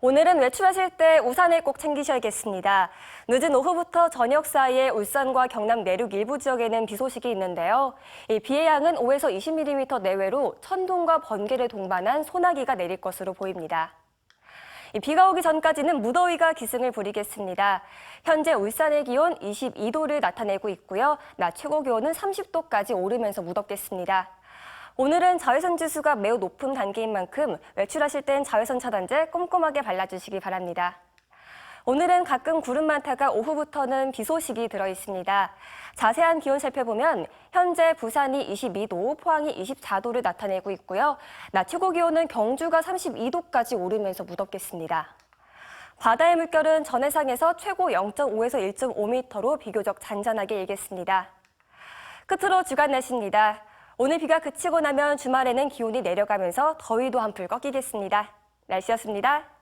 오늘은 외출하실 때 우산을 꼭 챙기셔야겠습니다. 늦은 오후부터 저녁 사이에 울산과 경남 내륙 일부 지역에는 비 소식이 있는데요. 이 비의 양은 5에서 20mm 내외로 천둥과 번개를 동반한 소나기가 내릴 것으로 보입니다. 이 비가 오기 전까지는 무더위가 기승을 부리겠습니다. 현재 울산의 기온 22도를 나타내고 있고요. 낮 최고 기온은 30도까지 오르면서 무덥겠습니다. 오늘은 자외선 지수가 매우 높은 단계인 만큼 외출하실 땐 자외선 차단제 꼼꼼하게 발라주시기 바랍니다. 오늘은 가끔 구름 많다가 오후부터는 비 소식이 들어 있습니다. 자세한 기온 살펴보면 현재 부산이 22도, 포항이 24도를 나타내고 있고요. 낮 최고 기온은 경주가 32도까지 오르면서 무덥겠습니다. 바다의 물결은 전해상에서 최고 0.5에서 1.5m로 비교적 잔잔하게 일겠습니다. 끝으로 주간 날씨입니다. 오늘 비가 그치고 나면 주말에는 기온이 내려가면서 더위도 한풀 꺾이겠습니다. 날씨였습니다.